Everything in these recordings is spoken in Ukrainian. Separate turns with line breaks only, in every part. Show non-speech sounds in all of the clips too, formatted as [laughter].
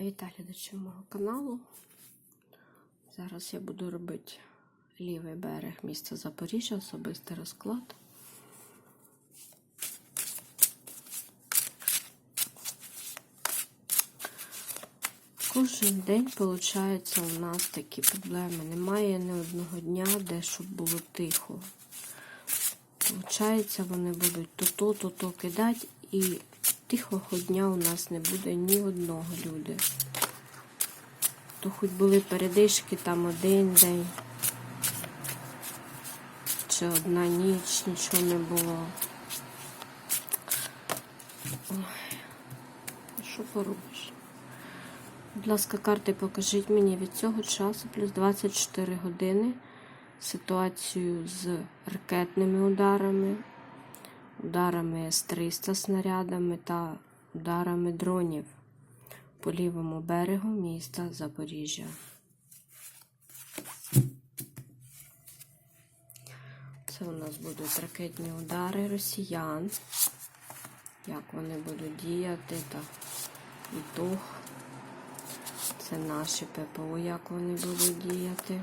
Вітаю глядачів мого каналу. Зараз я буду робити лівий берег міста Запоріжжя, особистий розклад. Кожен день, виходить, у нас такі проблеми. Немає ні одного дня, де щоб було тихо. Получається, вони будуть то-то, то-то кидати, і тихого дня у нас не буде ні одного люди. То хоч були передишки там один день, чи одна ніч, нічого не було. Ой, що поробиш? Будь ласка, карти покажіть мені від цього часу, плюс 24 години ситуацію з ракетними ударами, ударами С-300 снарядами та ударами дронів по лівому берегу міста Запоріжжя. Це у нас будуть ракетні удари росіян. Як вони будуть діяти та ітог. Це наші ППО, як вони будуть діяти.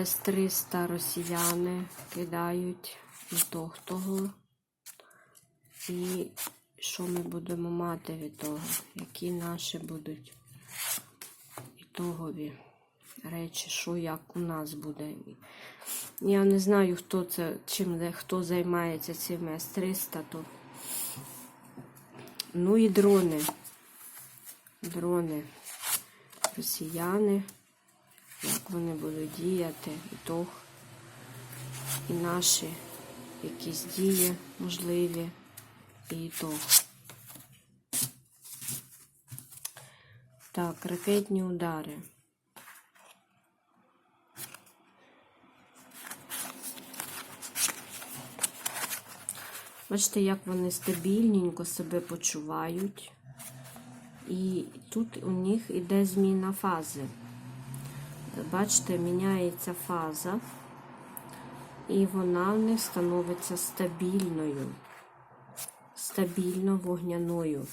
С-300 росіяни кидають і того. І що ми будемо мати від того? Які наші будуть ітогові речі, що як у нас буде. Я не знаю, хто це, чим хто займається цим С-300 то. Ну і дрони. Дрони. Росіяни. Як вони будуть діяти, ітог. І наші якісь дії можливі. І ітог. Так, ракетні удари. Бачите, як вони стабільненько себе почувають. І тут у них іде зміна фази. Бачите, міняється фаза, і вона в них становиться стабільною, стабільно вогняною.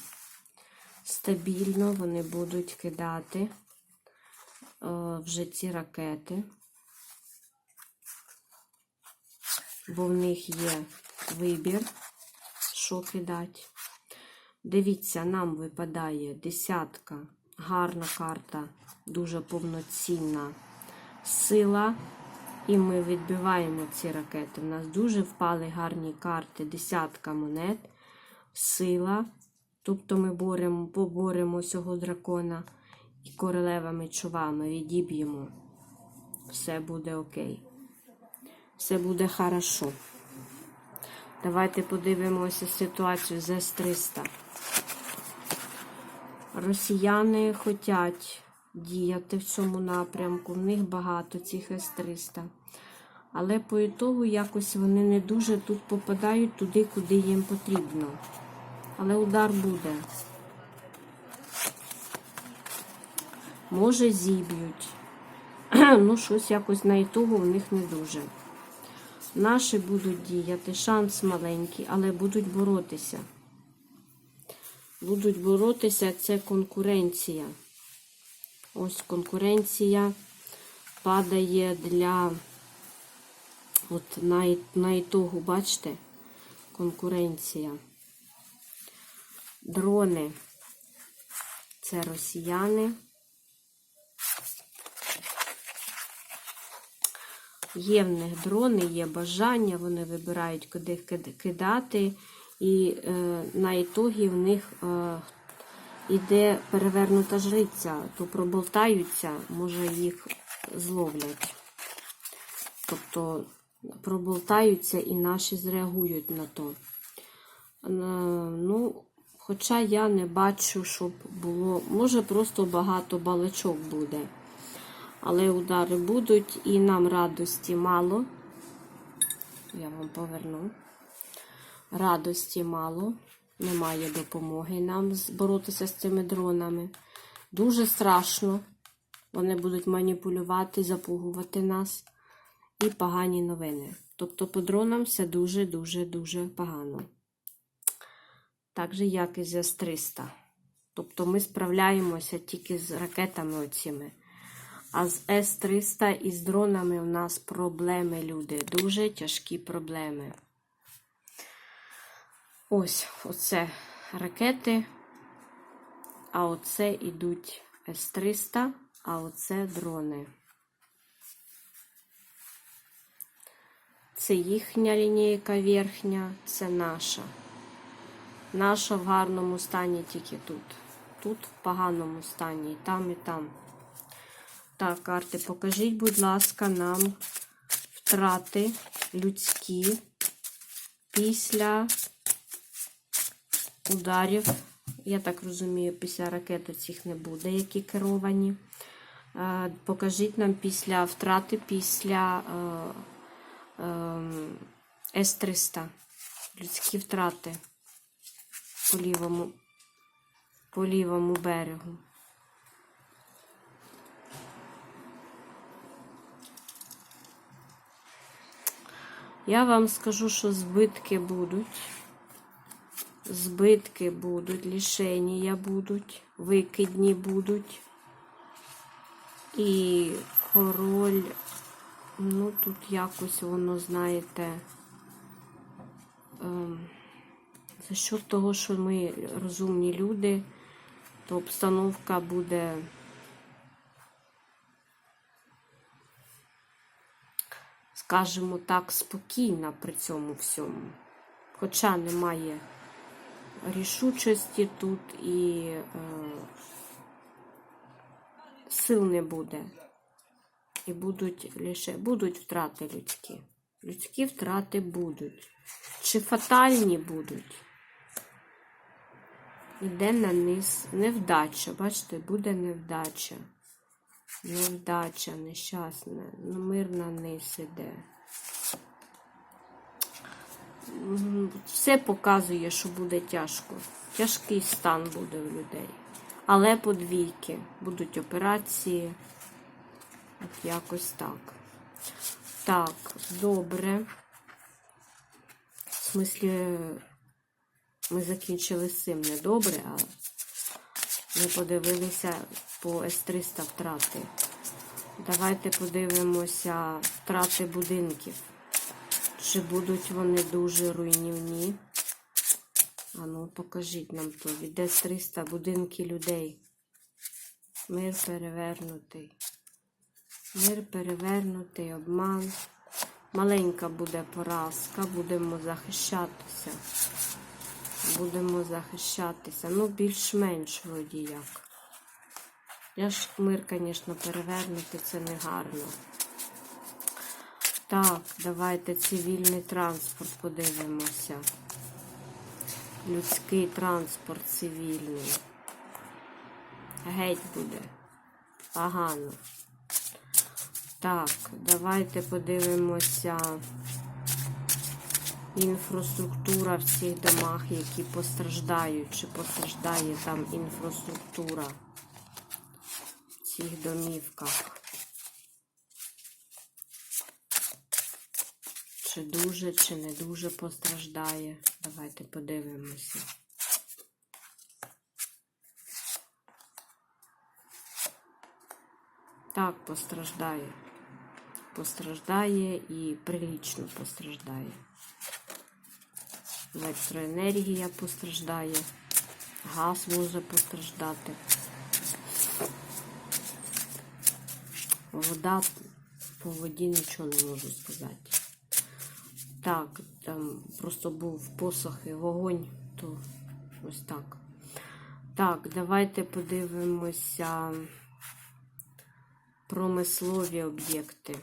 Стабільно вони будуть кидати вже ці ракети, бо в них є вибір, що кидати. Дивіться, нам випадає десятка, гарна карта, дуже повноцінна сила. І ми відбиваємо ці ракети. У нас дуже впали гарні карти, десятка монет, сила. Тобто ми боремо, поборемо цього дракона і королевами чувами відіб'ємо. Все буде окей. Все буде хорошо. Давайте подивимося ситуацію з С-300. Росіяни хочуть діяти в цьому напрямку. В них багато цих С-300. Але по ітогу якось вони не дуже тут попадають туди, куди їм потрібно. Але удар буде. Може, зіб'ють. [clears throat] ну, щось якось на ітогу в них не дуже. Наші будуть діяти, шанс маленький, але будуть боротися. Будуть боротися, це конкуренція. Ось конкуренція падає для, от на, на ітогу, бачите, конкуренція. Дрони це росіяни. Є в них дрони, є бажання, вони вибирають, куди кидати, і е, на ітогі в них е, іде перевернута жриця, то проболтаються, може їх зловлять. Тобто проболтаються і наші зреагують на то. Е, ну, Хоча я не бачу, щоб було, може, просто багато балачок буде. Але удари будуть і нам радості мало. Я вам поверну. Радості мало. Немає допомоги нам боротися з цими дронами. Дуже страшно. Вони будуть маніпулювати, запугувати нас і погані новини. Тобто по дронам все дуже-дуже-дуже погано. Так же, як і з С-300. Тобто ми справляємося тільки з ракетами оціми. А з С-300 і з дронами у нас проблеми, люди. Дуже тяжкі проблеми. Ось, оце ракети. А оце ідуть С-300, а оце дрони. Це їхня лінійка верхня, це наша. Наша в гарному стані тільки тут. Тут в поганому стані, і там, і там. Так, карти, покажіть, будь ласка, нам втрати людські після ударів. Я так розумію, після ракет цих не буде, які керовані. Е, Покажіть нам після втрати після е, е, С-300. Людські втрати по лівому, по лівому берегу. Я вам скажу, що збитки будуть. Збитки будуть, лишення будуть, викидні будуть. І король, ну тут якось воно, знаєте, ем, за счет того, що ми розумні люди, то обстановка буде скажімо так, спокійна при цьому всьому. Хоча немає рішучості тут і е, сил не буде. І будуть лише будуть втрати людські. Людські втрати будуть. Чи фатальні будуть? Іде на низ невдача. Бачите, буде невдача. Невдача, нещасна, мир на низ іде. Все показує, що буде тяжко. Тяжкий стан буде у людей. Але подвійки. Будуть операції. От якось так. Так, добре. В смислі, ми закінчили з цим не добре, а ми подивилися по С-300 втрати. Давайте подивимося втрати будинків. Чи будуть вони дуже руйнівні? А ну, покажіть нам то. Від С-300 будинки людей. Мир перевернутий. Мир перевернутий, обман. Маленька буде поразка, будемо захищатися. Будемо захищатися. Ну, більш-менш вроді як. Я ж мир, звісно, перевернути це не гарно. Так, давайте цивільний транспорт подивимося. Людський транспорт цивільний. Геть буде. Погано. Так, давайте подивимося інфраструктура в цих домах, які постраждають, чи постраждає там інфраструктура в цих домівках. Чи дуже, чи не дуже постраждає. Давайте подивимося. Так, постраждає. Постраждає і прилічно постраждає. Електроенергія постраждає, газ може постраждати. Вода по воді нічого не можу сказати. Так, там просто був посох і вогонь, то ось так. Так, давайте подивимося промислові об'єкти.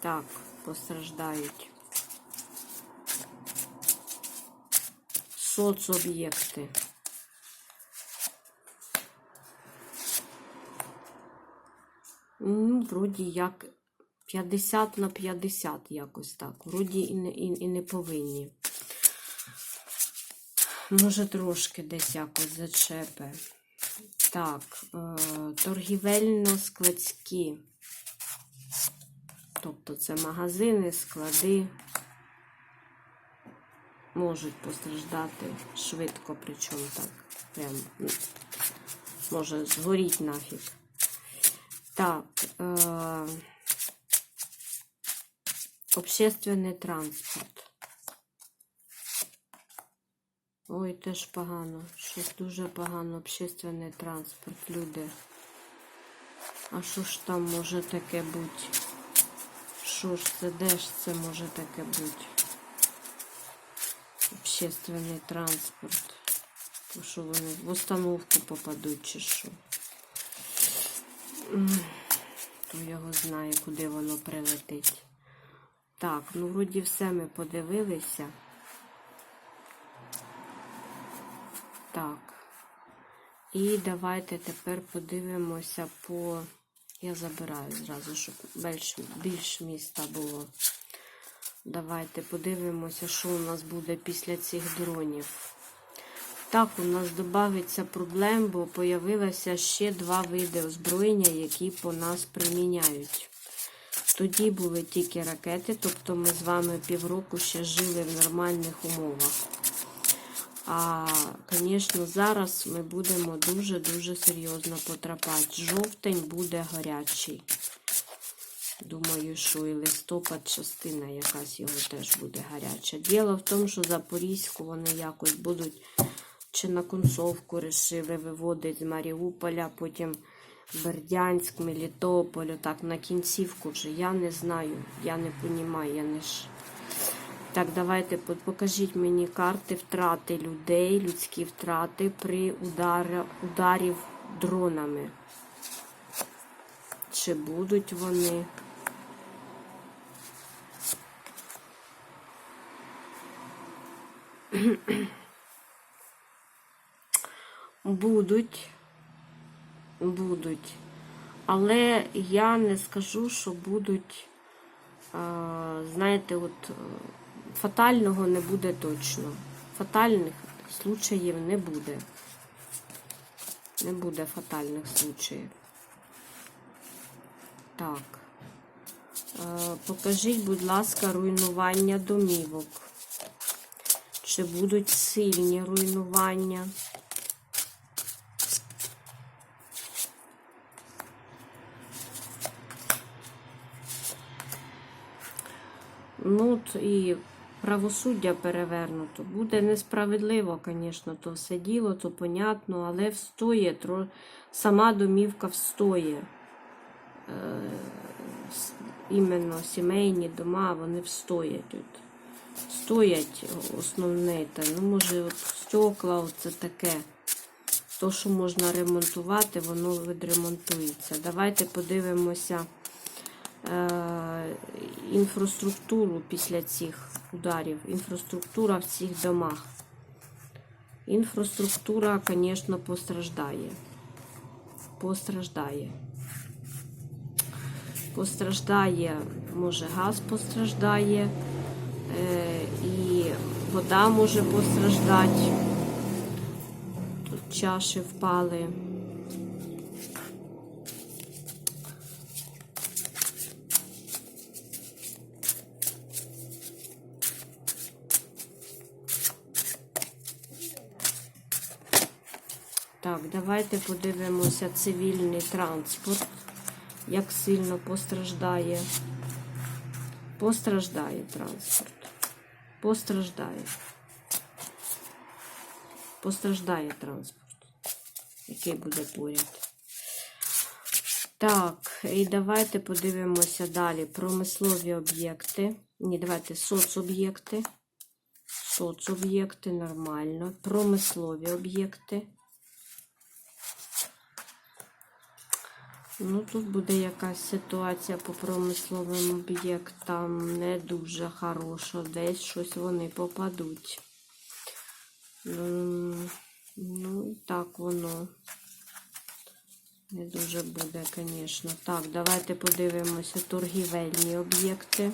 Так, постраждають. Соцоб'єкти. Ну, вроді як 50 на 50 якось так. Вроді і не, і, і не повинні. Може, трошки десь якось зачепе. Так, е, торгівельно-складські. Тобто це магазини, склади можуть постраждати швидко, причому так. Прям може згоріть нафіг. Так. Е, общественний транспорт. Ой, теж погано. Щось дуже погано. Общественний транспорт, люди. А що ж там може таке бути? Що ж це, де ж це може таке бути? Общественний транспорт. То що вони в установку попадуть чи що? То його знає, куди воно прилетить. Так, ну вроді все ми подивилися. Так. І давайте тепер подивимося по. Я забираю зразу, щоб більш, більш міста було. Давайте подивимося, що у нас буде після цих дронів. Так, у нас додається проблем, бо появилося ще два види озброєння, які по нас приміняють. Тоді були тільки ракети, тобто ми з вами півроку ще жили в нормальних умовах. А, звісно, зараз ми будемо дуже-дуже серйозно потрапати. Жовтень буде гарячий. Думаю, що і листопад частина якась його теж буде гаряча. Діло в тому, що Запорізьку вони якось будуть чи на концовку рішили виводити з Маріуполя, потім Бердянськ, Мелітополь, так на кінцівку вже. Я не знаю, я не розумію, я не ж. Так, давайте покажіть мені карти втрати людей, людські втрати при ударі, ударів дронами. Чи будуть вони? [clears throat] Будуть. Будуть. Але я не скажу, що будуть, е, знаєте, от е, фатального не буде точно. Фатальних случаїв не буде. Не буде фатальних случаїв. Так. Е, Покажіть, будь ласка, руйнування домівок. Чи будуть сильні руйнування? Ну, і правосуддя перевернуто. Буде несправедливо, звісно, то все діло, то понятно, але встоє, сама домівка встоє. Е, іменно сімейні дома, вони встоять. От. Стоять основне, та, ну, може, от стекла, оце таке. То, що можна ремонтувати, воно відремонтується. Давайте подивимося інфраструктуру після цих ударів. Інфраструктура в цих домах. Інфраструктура, звісно, постраждає. Постраждає. Постраждає, може, газ постраждає, е, і вода може постраждати. Тут чаші впали. Так, давайте подивимося цивільний транспорт, як сильно постраждає. Постраждає транспорт. Постраждає. Постраждає транспорт, який буде поряд. Так, і давайте подивимося далі. Промислові об'єкти. Ні, давайте соцоб'єкти. Соцоб'єкти нормально. Промислові об'єкти. Ну, тут буде якась ситуація по промисловим об'єктам не дуже хороша. Десь щось вони попадуть. Ну, і так воно не дуже буде, звісно. Так, давайте подивимося торгівельні об'єкти.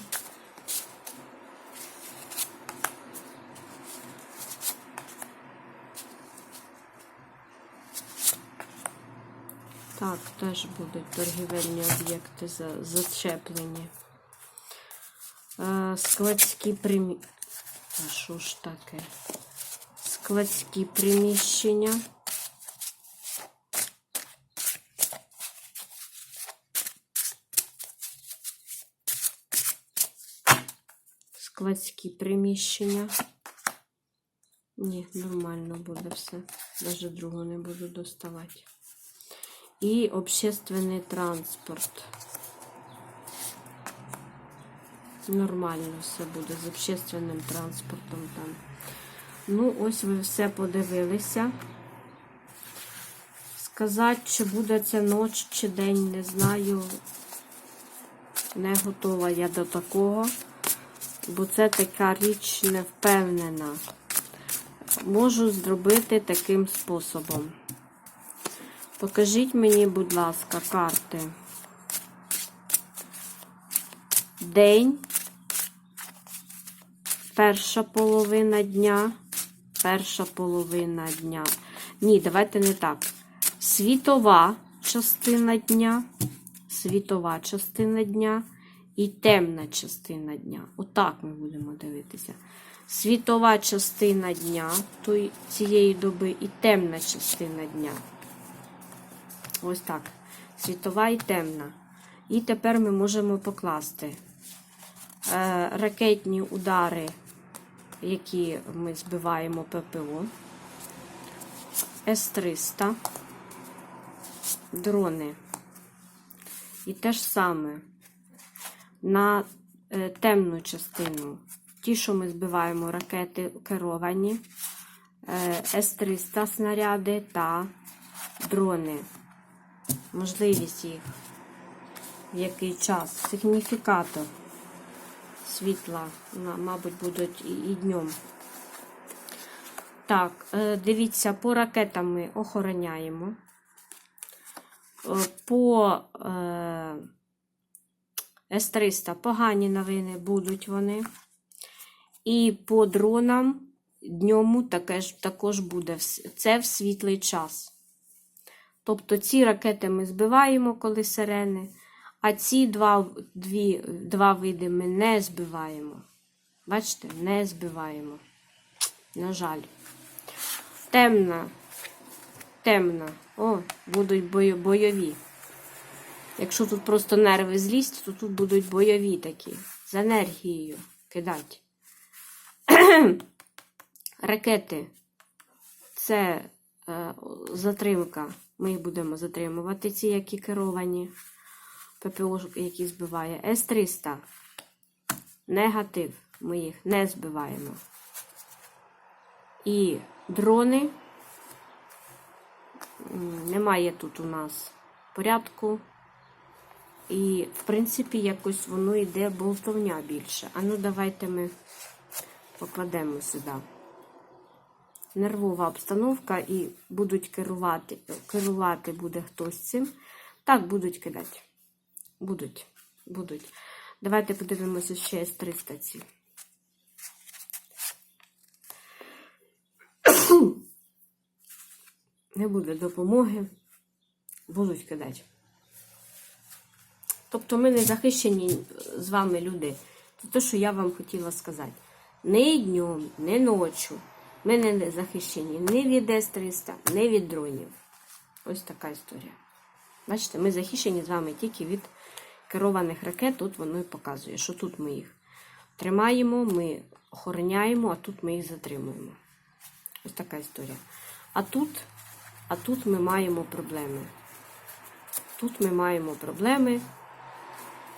Так, теж будуть торгівельні об'єкти зачеплені. Е, складські примі... А що ж таке? Складські приміщення. Складські приміщення. Ні, нормально буде все. Навіть другу не буду доставати. І общественний транспорт. Нормально все буде з общественним транспортом там. Ну, ось ви все подивилися. Сказати, чи буде це ніч чи день, не знаю. Не готова я до такого, бо це така річ не впевнена. Можу зробити таким способом. Покажіть мені, будь ласка, карти. День, перша половина дня, перша половина дня. Ні, давайте не так. Світова частина дня, світова частина дня і темна частина дня. Отак ми будемо дивитися. Світова частина дня цієї доби і темна частина дня. Ось так. Світова і темна. І тепер ми можемо покласти е, ракетні удари, які ми збиваємо ППО. С-300, дрони. І те ж саме на е, темну частину. Ті, що ми збиваємо ракети керовані, е, С-300 снаряди та дрони. Можливість їх. В який час. Сигніфікатор світла, мабуть, будуть і, днем. Так, е, дивіться, по ракетам ми охороняємо. Е, По е, С-300 погані новини будуть вони. І по дронам дньому таке ж, також буде. Це в світлий час. Тобто ці ракети ми збиваємо, коли сирени, а ці два, дві, два види ми не збиваємо. Бачите, не збиваємо. На жаль. Темна. Темна. О, будуть бой- бойові. Якщо тут просто нерви злість, то тут будуть бойові такі. З енергією кидать. Ракети. Це е, затримка. Ми їх будемо затримувати, ці, які керовані. ППО, які збиває. С-300. Негатив. Ми їх не збиваємо. І дрони. Немає тут у нас порядку. І, в принципі, якось воно йде болтовня більше. А ну, давайте ми покладемо сюди. Нервова обстановка і будуть керувати, керувати буде хтось цим. Так, будуть кидати. Будуть. Будуть. Давайте подивимося ще з 300 ці. Не буде допомоги. Будуть кидати. Тобто ми не захищені з вами люди. Це те, що я вам хотіла сказати. Не днем, не ночі. Ми не захищені ні від С-300, ні від дронів. Ось така історія. Бачите, ми захищені з вами тільки від керованих ракет. Тут воно і показує, що тут ми їх тримаємо, ми охороняємо, а тут ми їх затримуємо. Ось така історія. А тут, а тут ми маємо проблеми. Тут ми маємо проблеми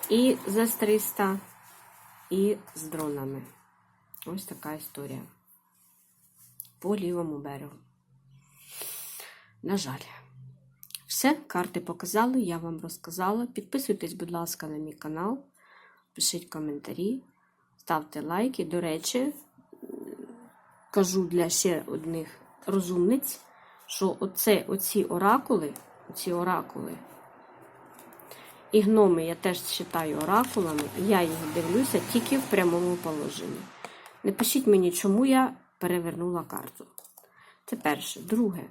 і з С-300, і з дронами. Ось така історія. По лівому берегу. На жаль. Все, карти показали, я вам розказала. Підписуйтесь, будь ласка, на мій канал, пишіть коментарі, ставте лайки. До речі, кажу для ще одних розумниць, що оце, оці оракули, оці оракули, і гноми я теж вважаю оракулами, я їх дивлюся тільки в прямому положенні. Не пишіть мені, чому я перевернула карту. Це перше. Друге.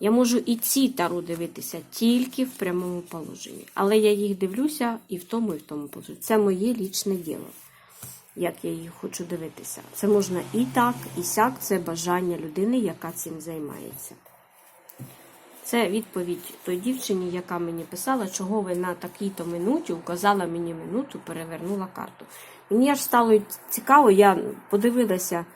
Я можу і ці тару дивитися тільки в прямому положенні. Але я їх дивлюся і в тому, і в тому положенні. Це моє лічне діло, як я їх хочу дивитися. Це можна і так, і сяк. Це бажання людини, яка цим займається. Це відповідь той дівчині, яка мені писала, чого ви на такій-то минуті указала мені минуту, перевернула карту. Мені аж стало цікаво, я подивилася,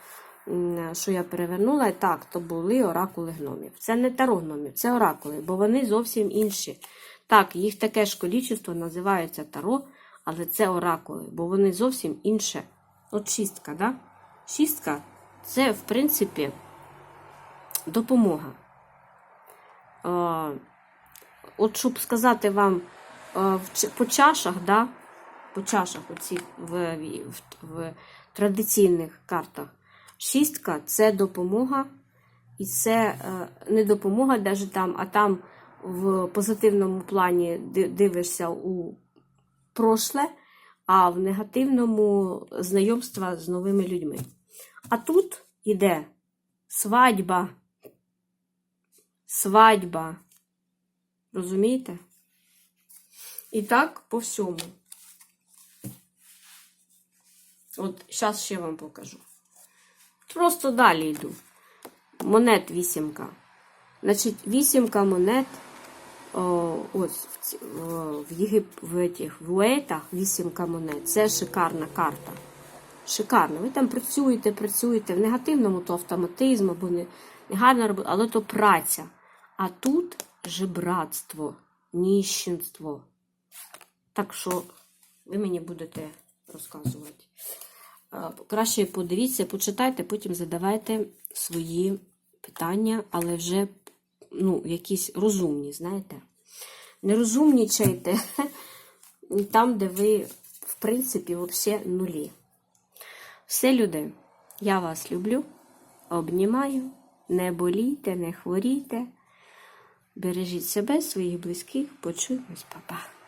що я перевернула, і так, то були оракули гномів. Це не таро гномів, це оракули, бо вони зовсім інші. Так, їх таке ж количество називається таро, але це оракули, бо вони зовсім інше. От шістка, да? Шістка це, в принципі, допомога. Е, от щоб сказати вам е, по чашах, да, по чашах оцих в, в, в традиційних картах, шістка це допомога, і це е, не допомога навіть там, а там в позитивному плані дивишся у прошле, а в негативному знайомства з новими людьми. А тут іде свадьба. Свадьба. Розумієте? І так по всьому. От зараз ще вам покажу. Просто далі йду. Монет вісімка. Значить, вісімка монет. О, ось в, Єгип, в, этих, в Уейтах вісімка монет. Це шикарна карта. Шикарно. Ви там працюєте, працюєте в негативному, то автоматизм або не, не гарна робота, але то праця. А тут жебратство, ніщенство. Так що ви мені будете розказувати. Краще подивіться, почитайте, потім задавайте свої питання, але вже ну, якісь розумні, знаєте. Не розумнічайте [laughs] там, де ви, в принципі, взагалі нулі. Все, люди, я вас люблю, обнімаю, не болійте, не хворійте. Бережіть себе, своїх близьких, почуємось, па-па.